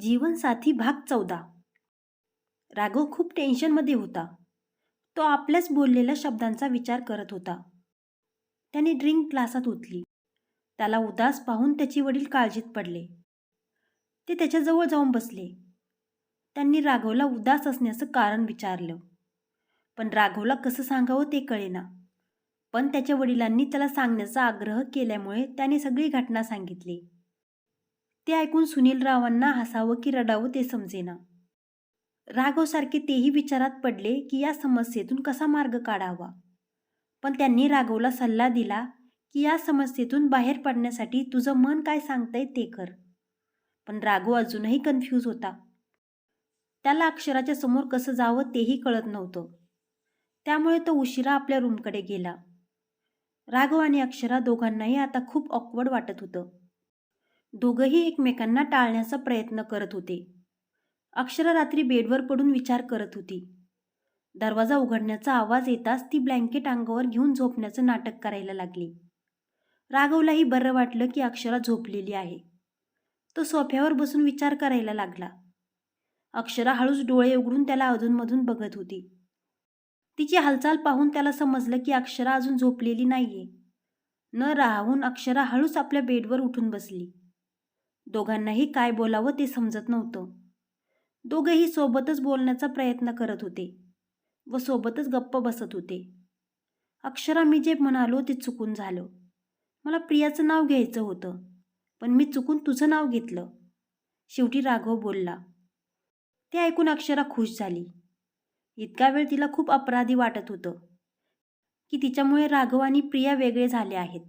जीवनसाथी भाग चौदा. राघव खूप टेन्शनमध्ये होता. तो आपल्याच बोललेल्या शब्दांचा विचार करत होता. त्याने ड्रिंक ग्लासात उतली त्याला उदास पाहून त्याची वडील काळजीत पडले. ते त्याच्याजवळ जाऊन बसले. त्यांनी राघवला उदास असण्याचं कारण विचारलं. पण राघवला कसं सांगावं ते कळेना. पण त्याच्या वडिलांनी त्याला सांगण्याचा आग्रह केल्यामुळे त्याने सगळी घटना सांगितली. ते ऐकून सुनीलरावांना हसावं की रडावं ते समजेना. राघवसारखे तेही विचारात पडले की या समस्येतून कसा मार्ग काढावा? पण त्यांनी राघवला सल्ला दिला की या समस्येतून बाहेर पडण्यासाठी तुझं मन काय सांगतंय ते कर. पण राघव अजूनही कन्फ्यूज होता. त्याला अक्षराच्या समोर कसं जावं तेही कळत नव्हतं. त्यामुळे तो उशिरा आपल्या रूमकडे गेला. राघव आणि अक्षरा दोघांनाही आता खूप ऑकवर्ड वाटत होतं. दोघंही एकमेकांना टाळण्याचा प्रयत्न करत होते. अक्षरा रात्री बेडवर पडून विचार करत होती. दरवाजा उघडण्याचा आवाज येताच ती ब्लँकेट अंगावर घेऊन झोपण्याचं नाटक करायला लागली. राघवलाही बरं वाटलं की अक्षरा झोपलेली आहे. तो सोफ्यावर बसून विचार करायला लागला. अक्षरा हळूच डोळे उघडून त्याला अधूनमधून बघत होती. तिची हालचाल पाहून त्याला समजलं की अक्षरा अजून झोपलेली नाहीये. न राहून अक्षरा हळूच आपल्या बेडवर उठून बसली. दोघांनाही काय बोलावं ते समजत नव्हतं. दोघेही सोबतच बोलण्याचा प्रयत्न करत होते व सोबतच गप्प बसत होते. अक्षरा मी जे म्हणालो ते चुकून झालं. मला प्रियाचं नाव घ्यायचं होतं पण मी चुकून तुझं नाव घेतलं. शेवटी राघव बोलला ते ऐकून अक्षरा खुश झाली. इतका वेळ तिला खूप अपराधी वाटत होतं की तिच्यामुळे राघव आणि प्रिया वेगळे झाले आहेत.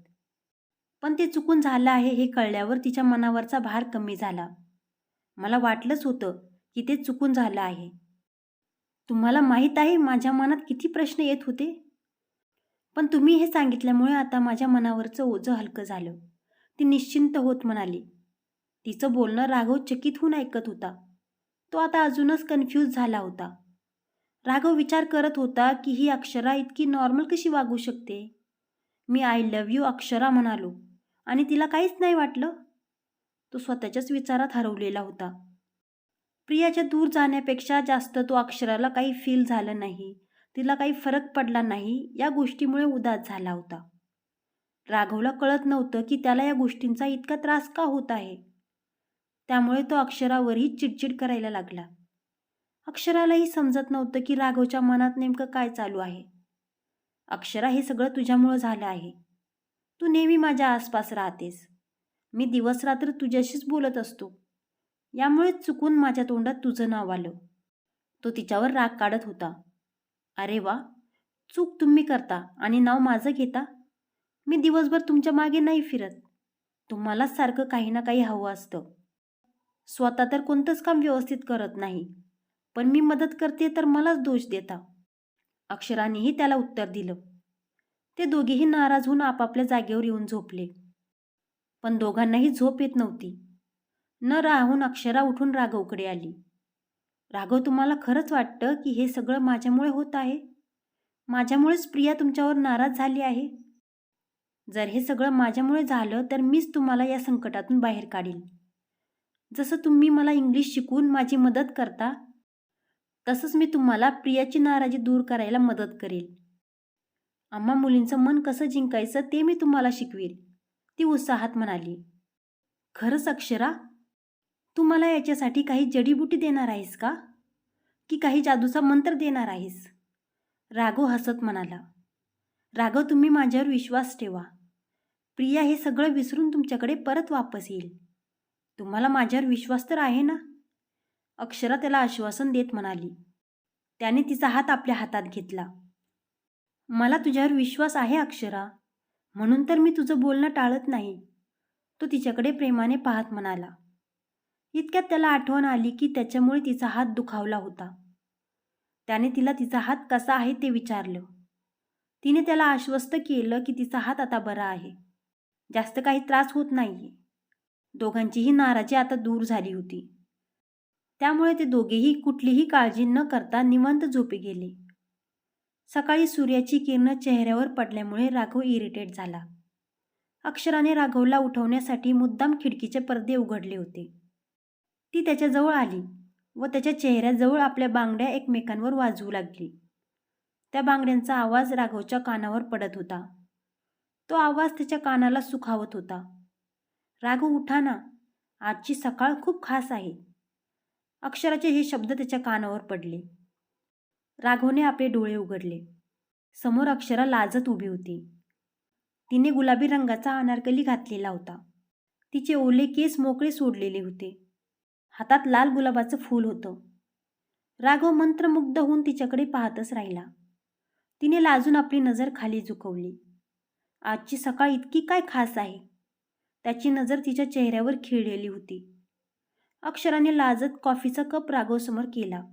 पण ते चुकून झालं आहे हे कळल्यावर तिच्या मनावरचा भार कमी झाला. मला वाटलंच होतं की ते चुकून झालं आहे. तुम्हाला माहीत आहे माझ्या मनात किती प्रश्न येत होते? पण तुम्ही हे सांगितल्यामुळे आता माझ्या मनावरचं ओझं हलकं झालं. ती निश्चिंत होत म्हणाली. तिचं बोलणं राघव चकित होऊन ऐकत होता. तो आता अजूनच कन्फ्यूज झाला होता. राघव विचार करत होता की ही अक्षरा इतकी नॉर्मल कशी वागू शकते? मी आय लव्ह यू अक्षरा म्हणालो. आणि तिला काहीच नाही वाटलं. तो स्वतःच्याच विचारात हरवलेला होता. प्रियाच्या दूर जाण्यापेक्षा जास्त तो अक्षराला काही फील झालं नाही. तिला काही फरक पडला नाही या गोष्टीमुळे उदास झाला होता. राघवला कळत नव्हतं की त्याला या गोष्टींचा इतका त्रास का होत आहे? त्यामुळे तो अक्षरावरही चिडचिड करायला लागला. अक्षरालाही समजत नव्हतं की राघवच्या मनात नेमकं काय चालू आहे. अक्षरा हे सगळं तुझ्यामुळं झालं आहे. तू नेहमी माझ्या आसपास राहतेस. मी दिवसरात्र तुझ्याशीच बोलत असतो. यामुळेच चुकून माझ्या तोंडात तुझं नाव आलं. तो तिच्यावर राग काढत होता. अरे वा! चूक तुम्ही करता आणि नाव माझं घेता? मी दिवसभर तुमच्या मागे नाही फिरत. तुम्हालाच सारखं काही ना काही हवं असतं. स्वतः तर कोणतंच काम व्यवस्थित करत नाही. पण मी मदत करते तर मलाच दोष देता. अक्षरानेही त्याला उत्तर दिलं. ते दोघेही नाराज होऊन आपापल्या जागेवर येऊन झोपले. पण दोघांनाही झोप येत नव्हती. न राहून अक्षरा उठून राघवकडे आली. राघव तुम्हाला खरंच वाटतं की हे सगळं माझ्यामुळे होत आहे? माझ्यामुळेच प्रिया तुमच्यावर नाराज झाली आहे? जर हे सगळं माझ्यामुळे झालं तर मीच तुम्हाला या संकटातून बाहेर काढील जसं तुम्ही मला इंग्लिश शिकून माझी मदत करता तसंच मी तुम्हाला प्रियाची नाराजी दूर करायला मदत करेल. आम्हा मुलींचं मन कसं जिंकायचं ते मी तुम्हाला शिकवेल. ती उत्साहात म्हणाली. खरंच अक्षरा? तू मला याच्यासाठी काही जडीबुटी देणार आहेस का? की काही जादूचा मंत्र देणार आहेस? राघव हसत म्हणाला. राघव तुम्ही माझ्यावर विश्वास ठेवा. प्रिया हे सगळं विसरून तुमच्याकडे परत वापस येईल. तुम्हाला माझ्यावर विश्वास तर आहे ना? अक्षरा त्याला आश्वासन देत म्हणाली. त्याने तिचा हात आपल्या हातात घेतला. मला तुझ्यावर विश्वास आहे अक्षरा. म्हणून तर मी तुझं बोलणं टाळत नाही. तो तिच्याकडे प्रेमाने पाहत म्हणाला. इतक्यात त्याला आठवण आली की त्याच्यामुळे तिचा हात दुखावला होता. त्याने तिला तिचा हात कसा आहे ते विचारलं. तिने त्याला आश्वस्त केलं की तिचा हात आता बरा आहे. जास्त काही त्रास होत नाहीये. दोघांचीही नाराजी आता दूर झाली होती. त्यामुळे ते दोघेही कुठलीही काळजी न करता निवंत झोपे गेले. सकाळी सूर्याची किरणं चेहऱ्यावर पडल्यामुळे राघव इरिटेट झाला. अक्षराने राघवला उठवण्यासाठी मुद्दाम खिडकीचे पडदे उघडले होते. ती त्याच्याजवळ आली व त्याच्या चेहऱ्याजवळ आपल्या बांगड्या एकमेकांवर वाजवू लागली. त्या बांगड्यांचा आवाज राघवच्या कानावर पडत होता. तो आवाज त्याच्या कानाला सुखावत होता. राघव उठा ना. आजची सकाळ खूप खास आहे. अक्षराचे हे शब्द त्याच्या कानावर पडले. राघवने आपले डोळे उघडले. समोर अक्षरा लाजत उभी होती. तिने गुलाबी रंगाचा अनारकली घातलेला होता. तिचे ओले केस मोकळे सोडलेले होते. हातात लाल गुलाबाचं फूल होतं. राघव मंत्रमुग्ध होऊन तिच्याकडे पाहतच राहिला. तिने लाजून आपली नजर खाली झुकवली. आजची सकाळ इतकी काय खास आहे? त्याची नजर तिच्या चेहऱ्यावर खिळलेली होती. अक्षराने लाजत कॉफीचा कप राघवसमोर केला.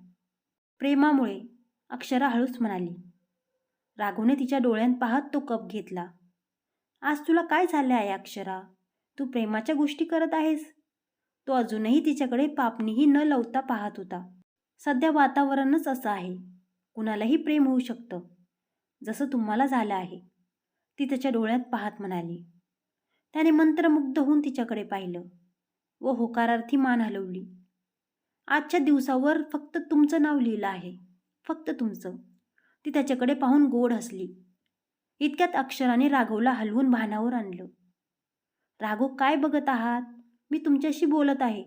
प्रेमामुळे अक्षरा हळूच म्हणाली. राघवने तिच्या डोळ्यात पाहत तो कप घेतला. आज तुला काय झाले आहे अक्षरा? तू प्रेमाच्या गोष्टी करत आहेस? तो अजूनही तिच्याकडे पापणीही न लवता पाहत होता. सध्या वातावरणच असं आहे. कुणालाही प्रेम होऊ शकतं. जसं तुम्हाला झालं आहे. ती त्याच्या डोळ्यात पाहत म्हणाली. त्याने मंत्रमुग्ध होऊन तिच्याकडे पाहिलं व होकारार्थी मान हलवली. आजच्या दिवसावर फक्त तुमचं नाव लिहिलं आहे. फक्त तुमचं. ती त्याच्याकडे पाहून गोड हसली. इतक्यात अक्षराने राघवला हलवून भानावर आणलं. राघव काय बघत आहात? मी तुमच्याशी बोलत आहे.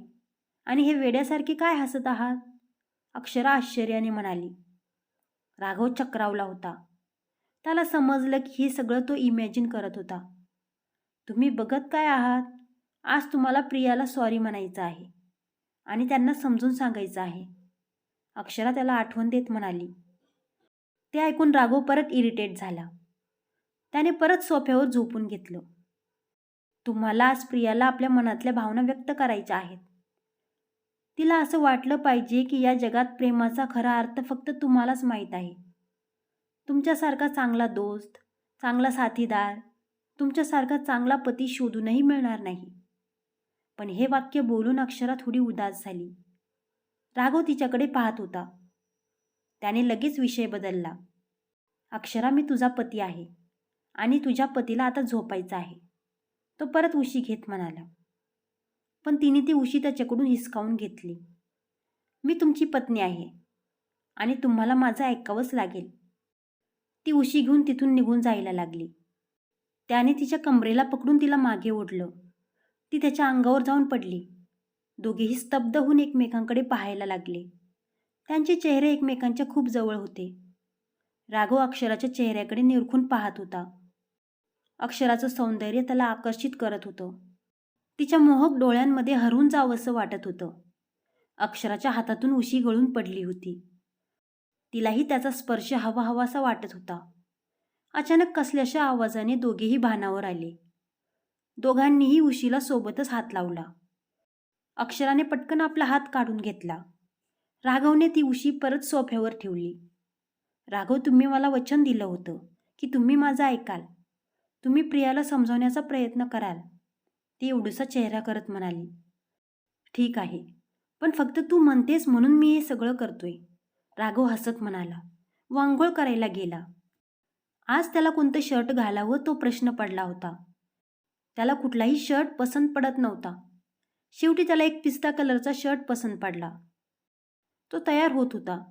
आणि हे वेड्यासारखे काय हसत आहात? अक्षरा आश्चर्याने म्हणाली. राघव चक्रावला होता. त्याला समजलं की हे सगळं तो इमॅजिन करत होता. तुम्ही बघत काय आहात? आज तुम्हाला प्रियाला सॉरी म्हणायचं आहे. आणि त्यांना समजून सांगायचं आहे. अक्षरा त्याला आठवण देत म्हणाली. ते ऐकून राघव परत इरिटेट झाला. त्याने परत सोफ्यावर झोपून घेतलं. तुम्हाला आज प्रियाला आपल्या मनातल्या भावना व्यक्त करायच्या आहेत. तिला असं वाटलं पाहिजे की या जगात प्रेमाचा खरा अर्थ फक्त तुम्हालाच माहीत आहे. तुमच्यासारखा चांगला दोस्त चांगला साथीदार तुमच्यासारखा चांगला पती शोधूनही मिळणार नाही. पण हे वाक्य बोलून अक्षरा थोडी उदास झाली. राघव तिच्याकडे पाहत होता. त्याने लगेच विषय बदलला. अक्षरा मी तुझा पती आहे आणि तुझ्या पतीला आता झोपायचं आहे. तो परत उशी घेत म्हणाला. पण तिने ती उशी त्याच्याकडून हिसकावून घेतली. मी तुमची पत्नी आहे आणि तुम्हाला माझं ऐकावंच लागेल. ती उशी घेऊन तिथून निघून जायला लागली. त्याने तिच्या कमरेला पकडून तिला मागे ओढलं. ती त्याच्या अंगावर जाऊन पडली. दोघेही स्तब्ध होऊन एकमेकांकडे पाहायला लागले. त्यांचे चेहरे एकमेकांच्या खूप जवळ होते. राघव अक्षराच्या चेहऱ्याकडे निरखून पाहत होता. अक्षराचं सौंदर्य त्याला आकर्षित करत होतं. तिच्या मोहक डोळ्यांमध्ये हरून जावंसं वाटत होतं. अक्षराच्या हातातून उशी गळून पडली होती. तिलाही त्याचा स्पर्श हवा हवासा वाटत होता. अचानक कसल्याशा आवाजाने दोघेही भानावर आले. दोघांनीही उशीला सोबतच हात लावला. अक्षराने पटकन आपला हात काढून घेतला. राघवने ती उशी परत सोफ्यावर ठेवली. राघव तुम्ही मला वचन दिलं होतं की तुम्ही माझं ऐकाल. तुम्ही प्रियाला समजवण्याचा प्रयत्न कराल. ती एवढूसा चेहरा करत म्हणाली. ठीक आहे पण फक्त तू म्हणतेस म्हणून मी हे सगळं करतोय. राघव हसत म्हणाला. वांघोळ करायला गेला. आज त्याला कोणतं शर्ट घालावं तो प्रश्न पडला होता. त्याला कुठलाही शर्ट पसंत पडत नव्हता. शेवटी त्याला एक पिस्ता कलरचा शर्ट पसंत पडला. तो तयार होत होता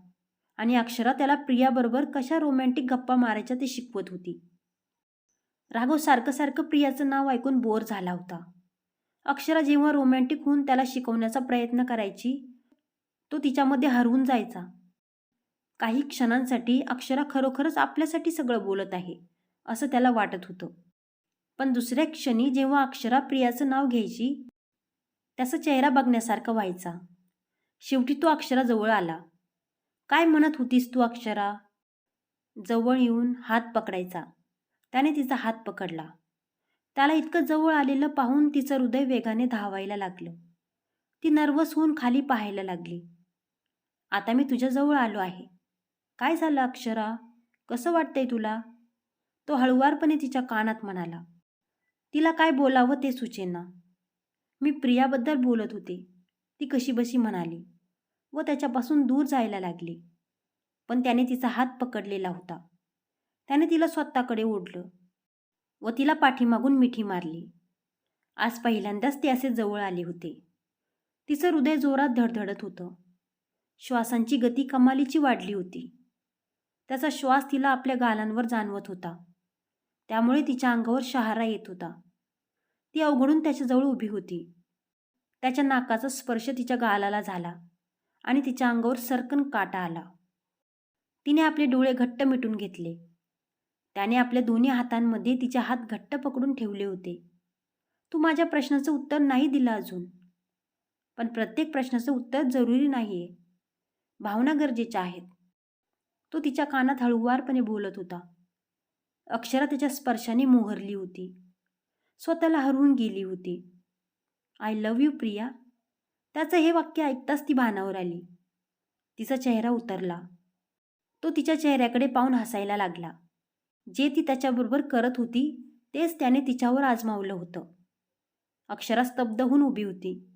आणि अक्षरा त्याला प्रियाबरोबर कशा रोमॅन्टिक गप्पा मारायच्या ते शिकवत होती. राघव सारखं सारखं प्रियाचं नाव ऐकून बोर झाला होता. अक्षरा जेव्हा रोमॅन्टिक होऊन त्याला शिकवण्याचा प्रयत्न करायची तो तिच्यामध्ये हरवून जायचा. काही क्षणांसाठी अक्षरा खरोखरच आपल्यासाठी सगळं बोलत आहे असं त्याला वाटत होतं. पण दुसऱ्या क्षणी जेव्हा अक्षरा प्रियाचं नाव घ्यायची त्याचा चेहरा बघण्यासारखा व्हायचा. शेवटी तो अक्षराजवळ आला. काय म्हणत होतीस तू अक्षरा? जवळ येऊन हात पकडायचा. त्याने तिचा हात पकडला. त्याला इतकं जवळ आलेलं पाहून तिचं हृदय वेगाने धावायला लागलं. ती नर्वस होऊन खाली पाहायला लागली. आता मी तुझ्याजवळ आलो आहे. काय झालं अक्षरा? कसं वाटतंय तुला? तो हळुवारपणे तिच्या कानात म्हणाला. तिला काय बोलावं ते सुचेना. मी प्रियाबद्दल बोलत होते. ती कशीबशी म्हणाली व त्याच्यापासून दूर जायला लागली. पण त्याने तिचा हात पकडलेला होता. त्याने तिला स्वतःकडे ओढलं व तिला पाठीमागून मिठी मारली. आज पहिल्यांदाच ते असे जवळ आले होते. तिचं हृदय जोरात धडधडत होतं. श्वासांची गती कमालीची वाढली होती. त्याचा श्वास तिला आपल्या गालांवर जाणवत होता. त्यामुळे तिच्या अंगावर शहारा येत होता. ती अवघडून त्याच्याजवळ उभी होती. त्याच्या नाकाचा स्पर्श तिच्या गालाला झाला आणि तिच्या अंगावर सरकन काटा आला. तिने आपले डोळे घट्ट मिटून घेतले. त्याने आपल्या दोन्ही हातांमध्ये तिचे हात घट्ट पकडून ठेवले होते. तू माझ्या प्रश्नाचं उत्तर नाही दिलं अजून. पण प्रत्येक प्रश्नाचं उत्तर जरुरी नाही आहे भावना गरजेच्या आहेत. तो तिच्या कानात हळुवारपणे बोलत होता. अक्षरा त्याच्या स्पर्शाने मोहरली होती. स्वतःला हरवून गेली होती. I love you Priya. त्याचं हे वाक्य ऐकताच ती भानावर आली. तिचा चेहरा उतरला. तो तिच्या चेहऱ्याकडे पाहून हसायला लागला. जे ती त्याच्याबरोबर करत होती तेच त्याने तिच्यावर आजमावलं होतं. अक्षरा स्तब्ध होऊन उभी होती.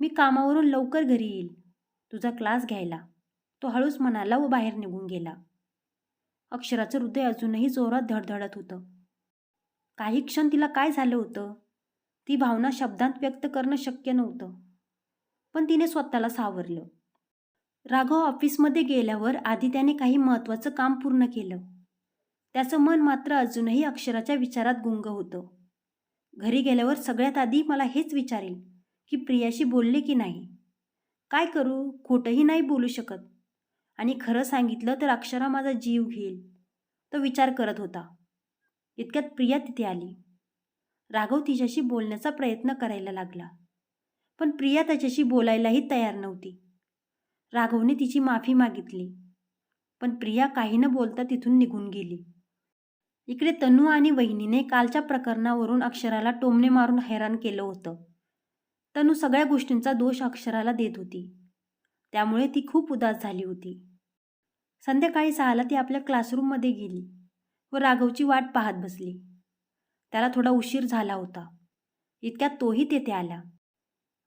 मी कामावरून लवकर घरी येईल. तुझा क्लास घ्यायला. तो हळूच म्हणाला व बाहेर निघून गेला. अक्षराचं हृदय अजूनही जोरात धडधडत होतं. काही क्षण तिला काय झालं होतं? ती भावना शब्दांत व्यक्त करणं शक्य नव्हतं. पण तिने स्वतःला सावरलं. राघव ऑफिसमध्ये गेल्यावर आधी त्याने काही महत्त्वाचं काम पूर्ण केलं. त्याचं मन मात्र अजूनही अक्षराच्या विचारात गुंग होतं. घरी गेल्यावर सगळ्यात आधी मला हेच विचारेल की प्रियाशी बोलले की नाही? काय करू? खोटंही नाही बोलू शकत. आणि खरं सांगितलं तर अक्षरा माझा जीव घेईल. तो विचार करत होता. इतक्यात प्रिया तिथे आली. राघव तिच्याशी बोलण्याचा प्रयत्न करायला लागला. पण प्रिया त्याच्याशी बोलायलाही तयार नव्हती. राघवने तिची माफी मागितली. पण प्रिया काही न बोलता तिथून निघून गेली. इकडे तनू आणि वहिनीने कालच्या प्रकरणावरून अक्षराला टोमणे मारून हैराण केलं होतं. तनू सगळ्या गोष्टींचा दोष अक्षराला देत होती. त्यामुळे ती खूप उदास झाली होती. संध्याकाळी सहाला ती आपल्या क्लासरूममध्ये गेली. व राघवची वाट पाहत बसली. त्याला थोडा उशीर झाला होता. इतक्यात तोही तेथे आला.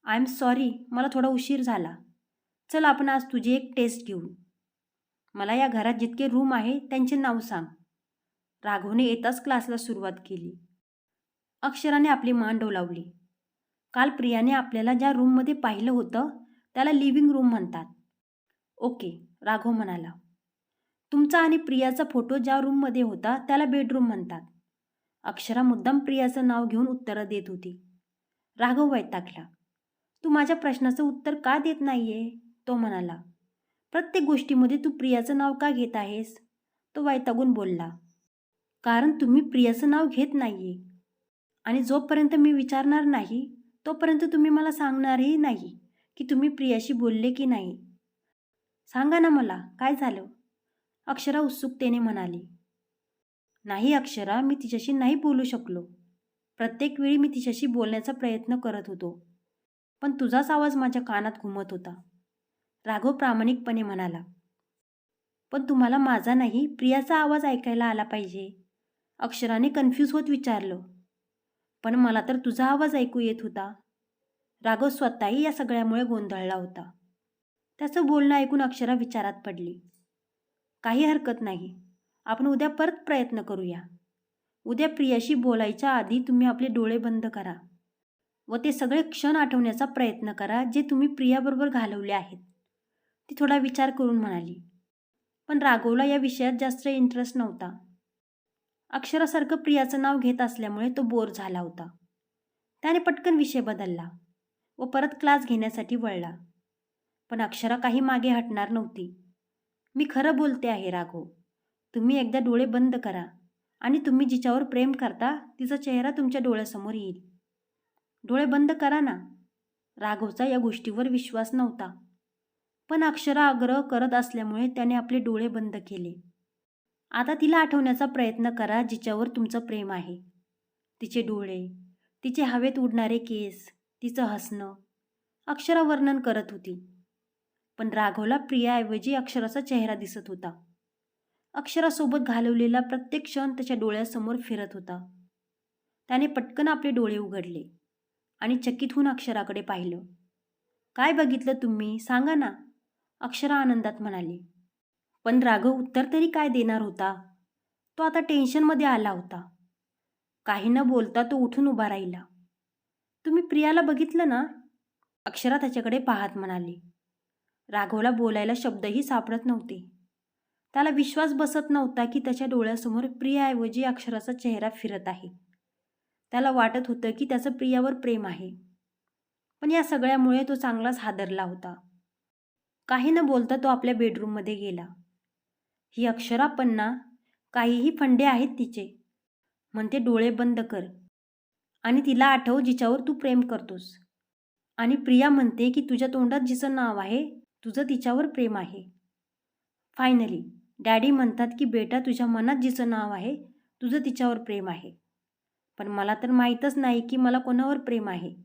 आय एम सॉरी मला थोडा उशीर झाला. चल आपण आज तुझी एक टेस्ट घेऊ. मला या घरात जितके रूम आहे त्यांचे नाव सांग. राघवने येताच क्लासला सुरुवात केली. अक्षराने आपली मान डोलावली. काल प्रियाने आपल्याला ज्या रूममध्ये पाहिलं होतं त्याला लिव्हिंग रूम म्हणतात. ओके राघव म्हणाला. तुमचा आणि प्रियाचा फोटो ज्या रूममध्ये होता त्याला बेडरूम म्हणतात. अक्षरा मुद्दाम प्रियाचं नाव घेऊन उत्तरं देत होती. राघव वैतागला. तू माझ्या प्रश्नाचं उत्तर का देत नाहीये? तो म्हणाला. प्रत्येक गोष्टीमध्ये तू प्रियाचं नाव का घेत आहेस? तो वैतागून बोलला. कारण तुम्ही प्रियाचं नाव घेत नाहीये. आणि जोपर्यंत मी विचारणार नाही तोपर्यंत तुम्ही मला सांगणारही नाही की तुम्ही प्रियाशी बोलले की नाही. सांगा ना मला काय झालं? अक्षरा उत्सुकतेने म्हणाली. नाही अक्षरा मी तिच्याशी नाही बोलू शकलो. प्रत्येक वेळी मी तिच्याशी बोलण्याचा प्रयत्न करत होतो. पण तुझाच आवाज माझ्या कानात घुमत होता. राघव प्रामाणिकपणे म्हणाला. पण तुम्हाला माझा नाही प्रियाचा आवाज ऐकायला आला पाहिजे. अक्षराने कन्फ्यूज होत विचारलं. पण मला तर तुझा आवाज ऐकू येत होता. राघव स्वतःही या सगळ्यामुळे गोंधळला होता. त्याचं बोलणं ऐकून अक्षरा विचारात पडली. काही हरकत नाही. आपण उद्या परत प्रयत्न करूया. उद्या प्रियाशी बोलायच्या आधी तुम्ही आपले डोळे बंद करा व ते सगळे क्षण आठवण्याचा प्रयत्न करा जे तुम्ही प्रियाबरोबर घालवले आहेत. ती थोडा विचार करून म्हणाली. पण राघवला या विषयात जास्त इंटरेस्ट नव्हता. अक्षरासारखं प्रियाचं नाव घेत असल्यामुळे तो बोर झाला होता. त्याने पटकन विषय बदलला व परत क्लास घेण्यासाठी वळला. पण अक्षरा काही मागे हटणार नव्हती. मी खरं बोलते आहे राघव. तुम्ही एकदा डोळे बंद करा आणि तुम्ही जिच्यावर प्रेम करता तिचा चेहरा तुमच्या डोळ्यासमोर येईल. डोळे बंद करा ना. राघवचा या गोष्टीवर विश्वास नव्हता. पण अक्षरा आग्रह करत असल्यामुळे त्याने आपले डोळे बंद केले. आता तिला आठवण्याचा प्रयत्न करा जिच्यावर तुमचं प्रेम आहे. तिचे डोळे तिचे हवेत उडणारे केस तिचं हसणं अक्षरा वर्णन करत होती. पण राघवला प्रियाऐवजी अक्षराचा चेहरा दिसत होता. अक्षरासोबत घालवलेला प्रत्येक क्षण त्याच्या डोळ्यासमोर फिरत होता. त्याने पटकन आपले डोळे उघडले आणि चकित होऊन अक्षराकडे पाहिलं. काय बघितलं तुम्ही? सांगा ना अक्षरा आनंदात म्हणाली. पण राघव उत्तर तरी काय देणार होता? तो आता टेन्शनमध्ये आला होता. काही न बोलता तो उठून उभा राहिला. तुम्ही प्रियाला बघितलं ना? अक्षरा त्याच्याकडे पाहत म्हणाली. राघवला बोलायला शब्दही सापडत नव्हते. त्याला विश्वास बसत नव्हता की त्याच्या डोळ्यासमोर प्रियाऐवजी अक्षराचा चेहरा फिरत आहे. त्याला वाटत होतं की त्याचं प्रियावर प्रेम आहे. पण या सगळ्यामुळे तो चांगलाच हादरला होता. काही न बोलता तो आपल्या बेडरूममध्ये गेला. ही अक्षरा पन्ना काहीही फंडे आहेत तिचे. म्हणते डोळे बंद कर. आणि तिला आठव जिच्यावर तू प्रेम करतोस. आणि प्रिया म्हणते की तुझ्या तोंडात जिचं नाव आहे तुझं तिच्यावर प्रेम आहे. फायनली डॅडी म्हणतात की बेटा तुझ्या मनात जिचं नाव आहे तुझं तिच्यावर प्रेम आहे. पण मला तर माहीतच नाही की मला कोणावर प्रेम आहे.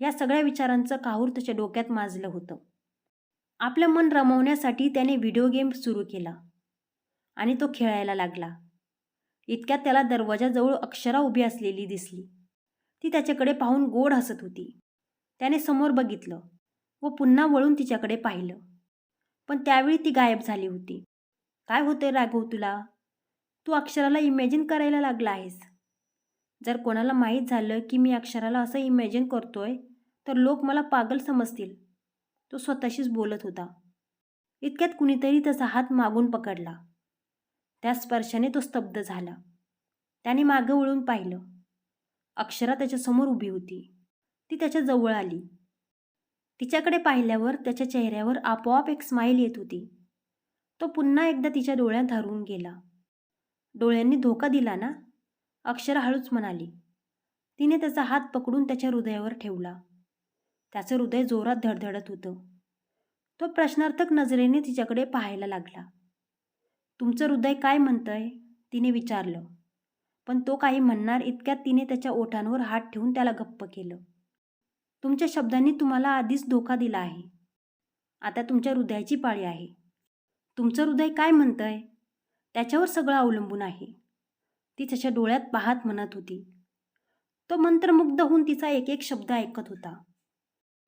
या सगळ्या विचारांचं काहूर त्याच्या डोक्यात माजलं होतं. आपलं मन रमवण्यासाठी त्याने व्हिडिओ गेम सुरू केला आणि तो खेळायला लागला. इतक्यात त्याला दरवाजाजवळ अक्षरा उभी असलेली दिसली. ती त्याच्याकडे पाहून गोड हसत होती. त्याने समोर बघितलं. व पुन्हा वळून तिच्याकडे पाहिलं. पण त्यावेळी ती गायब झाली होती. काय होतंय राघव तुला? तू अक्षराला इमॅजिन करायला लागला आहेस. जर कोणाला माहीत झालं की मी अक्षराला असं इमॅजिन करतोय तर लोक मला पागल समजतील. तो स्वतःशीच बोलत होता. इतक्यात कुणीतरी त्याचा हात मागून पकडला. त्या स्पर्शाने तो स्तब्ध झाला. त्याने मागं वळून पाहिलं. अक्षरा त्याच्यासमोर उभी होती. ती त्याच्याजवळ आली. तिच्याकडे पाहिल्यावर त्याच्या चेहऱ्यावर आपोआप एक स्माईल येत होती. तो पुन्हा एकदा तिच्या डोळ्यात हरवून गेला. डोळ्यांनी धोका दिला ना? अक्षरा हळूच म्हणाली. तिने त्याचा हात पकडून त्याच्या हृदयावर ठेवला. त्याचं हृदय जोरात धडधडत होतं. तो प्रश्नार्थक नजरेने तिच्याकडे पाहायला लागला. तुमचं हृदय काय म्हणतंय? तिने विचारलं. पण तो काही म्हणणार इतक्यात तिने त्याच्या ओठांवर हात ठेवून त्याला गप्प केलं. तुमच्या शब्दांनी तुम्हाला आधीच धोका दिला आहे. आता तुमच्या हृदयाची पाळी आहे. तुमचं हृदय काय म्हणतंय? त्याच्यावर सगळं अवलंबून आहे. ती त्याच्या डोळ्यात पाहत म्हणत होती. तो मंत्रमुग्ध होऊन तिचा एक एक शब्द ऐकत होता.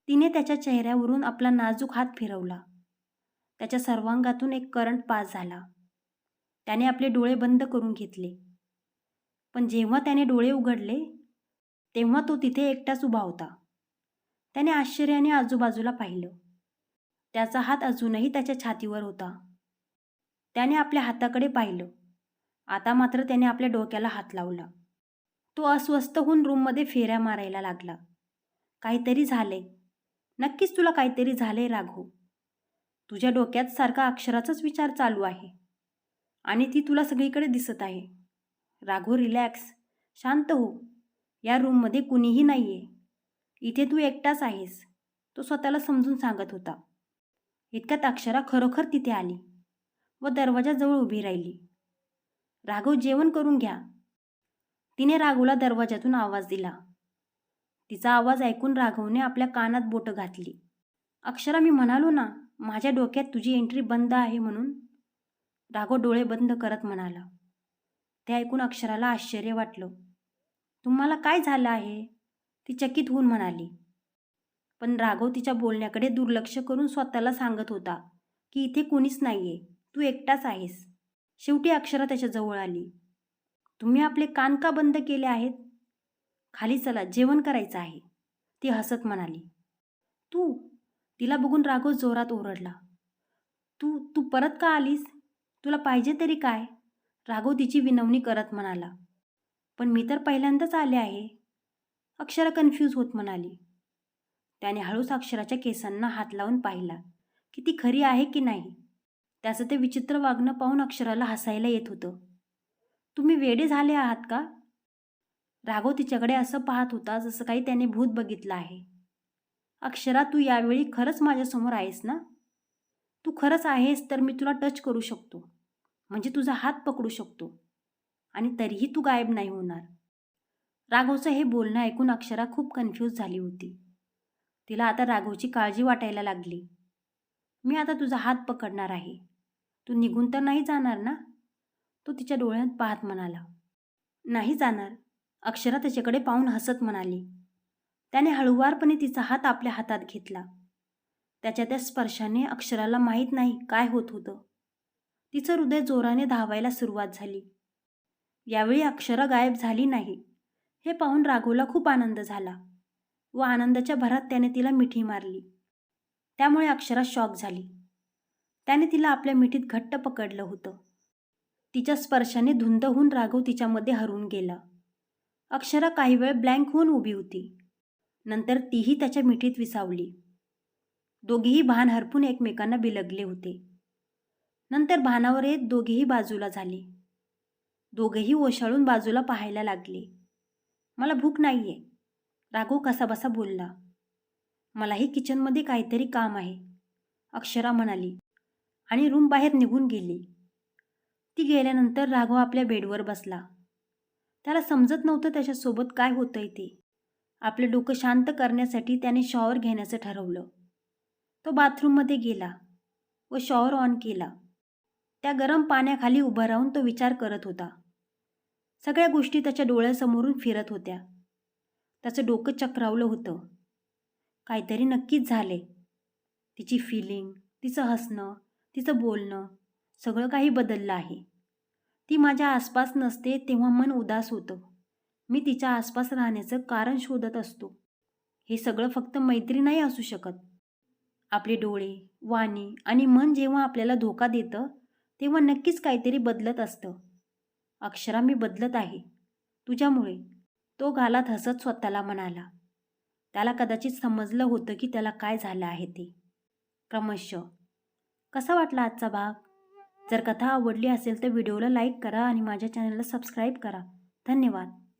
तिने त्याच्या चेहऱ्यावरून आपला नाजूक हात फिरवला. त्याच्या सर्वांगातून एक करंट पास झाला. त्याने आपले डोळे बंद करून घेतले. पण जेव्हा त्याने डोळे उघडले तेव्हा तो तिथे एकटाच उभा होता. त्याने आश्चर्याने आजूबाजूला पाहिलं. त्याचा हात अजूनही त्याच्या छातीवर होता. त्याने आपल्या हाताकडे पाहिलं. आता मात्र त्याने आपल्या डोक्याला हात लावला. तो अस्वस्थ होऊन रूममध्ये फेऱ्या मारायला लागला. काहीतरी झाले नक्कीच तुला काहीतरी झाले राघव. तुझ्या डोक्यात सारखा अक्षराचाच विचार चालू आहे. आणि ती तुला सगळीकडे दिसत आहे. राघो रिलॅक्स. शांत हो. या रूममध्ये कुणीही नाही आहे इथे तू एकटाच आहेस. तो स्वतःला समजून सांगत होता. इतक्यात अक्षरा खरोखर तिथे आली व दरवाजाजवळ उभी राहिली. राघव जेवण करून घ्या. तिने राघवला दरवाजातून आवाज दिला. तिचा आवाज ऐकून राघवने आपल्या कानात बोटं घातली. अक्षरा मी म्हणालो ना माझ्या डोक्यात तुझी एंट्री बंद आहे म्हणून? राघव डोळे बंद करत म्हणाला. ते ऐकून अक्षराला आश्चर्य वाटलं. तुम्हाला काय झालं आहे? ती चकित होऊन म्हणाली. पण राघव तिच्या बोलण्याकडे दुर्लक्ष करून स्वतःला सांगत होता की इथे कोणीच नाहीये तू एकटाच आहेस. शेवटी अक्षरा त्याच्याजवळ आली. तुम्ही आपले कान का बंद केले आहेत? खाली चला जेवण करायचं आहे. ती हसत म्हणाली. तू? तिला बघून राघव जोरात ओरडला. तू तू परत का आलीस? तुला पाहिजे तरी काय? राघव तिची विनवणी करत म्हणाला. पण मी तर पहिल्यांदाच आले आहे. अक्षरा कन्फ्यूज होत म्हणाली. त्याने हळूच अक्षराच्या केसांना हात लावून पाहिला की ती खरी आहे की नाही. त्याचं ते विचित्र वागणं पाहून अक्षराला हसायला येत होतं. तुम्ही वेडे झाले आहात का? राघव तिच्याकडे असं पाहत होता जसं काही त्याने भूत बघितलं आहे. अक्षरा तू यावेळी खरंच माझ्यासमोर आहेस ना? तू खरंच आहेस तर मी तुला टच करू शकतो. म्हणजे तुझा हात पकडू शकतो. आणि तरीही तू गायब नाही होणार. राघवचं हे बोलणं ऐकून अक्षरा खूप कन्फ्यूज झाली होती. तिला आता राघवची काळजी वाटायला लागली. मी आता तुझा हात पकडणार आहे. तू निघून तर नाही जाणार ना? तो तिच्या डोळ्यात पाहत म्हणाला. नाही जाणार. अक्षरा त्याच्याकडे पाहून हसत म्हणाली. त्याने हळुवारपणे तिचा हात आपल्या हातात घेतला. त्याच्या त्या स्पर्शाने अक्षराला माहीत नाही काय होत होतं. तिचं हृदय जोराने धावायला सुरुवात झाली. यावेळी अक्षरा गायब झाली नाही. हे पाहून राघवला खूप आनंद झाला व आनंदाच्या भरात त्याने तिला मिठी मारली. त्यामुळे अक्षरा शॉक झाली. त्याने तिला आपल्या मिठीत घट्ट पकडलं होतं. तिच्या स्पर्शाने धुंद होऊन राघव तिच्यामध्ये हरवून गेला. अक्षरा काही वेळ ब्लँक होऊन उभी होती. नंतर तीही त्याच्या मिठीत विसावली. दोघेही भान हरपून एकमेकांना बिलगले होते. नंतर भानावर येत दोघेही बाजूला झाले. दोघेही ओशाळून बाजूला पाहायला लागले. मला भूक नाही आहे राघव कसाबसा बोलला. मलाही किचनमध्ये काहीतरी काम आहे. अक्षरा म्हणाली आणि रूम बाहेर निघून गेली. ती गेल्यानंतर राघव आपल्या बेडवर बसला. त्याला समजत नव्हतं त्याच्यासोबत काय होतंय ते. आपले डोकं शांत करण्यासाठी त्याने शॉवर घेण्याचं ठरवलं. तो बाथरूममध्ये गेला व शॉवर ऑन केला. त्या गरम पाण्याखाली उभं राहून तो विचार करत होता. सगळ्या गोष्टी त्याच्या डोळ्यासमोरून फिरत होत्या. त्याचं डोकं चक्रावलं होतं. काहीतरी नक्कीच झाले. तिची फिलिंग तिचं हसणं तिचं बोलणं सगळं काही बदललं आहे. ती माझ्या आसपास नसते तेव्हा मन उदास होतं. मी तिच्या आसपास राहण्याचं कारण शोधत असतो. हे सगळं फक्त मैत्री नाही असू शकत. आपले डोळे वाणी आणि मन जेव्हा आपल्याला धोका देतं तेव्हा नक्कीच काहीतरी बदलत असतं. अक्षरा मी बदलत आहे. तुझ्यामुळे. तो घालात हसत स्वतःला म्हणाला. त्याला कदाचित समजलं होतं की त्याला काय झालं आहे ते. क्रमशः. कसा वाटला आजचा भाग? जर कथा आवडली असेल तर व्हिडिओला लाईक करा आणि माझ्या चॅनलला सबस्क्राईब करा. धन्यवाद.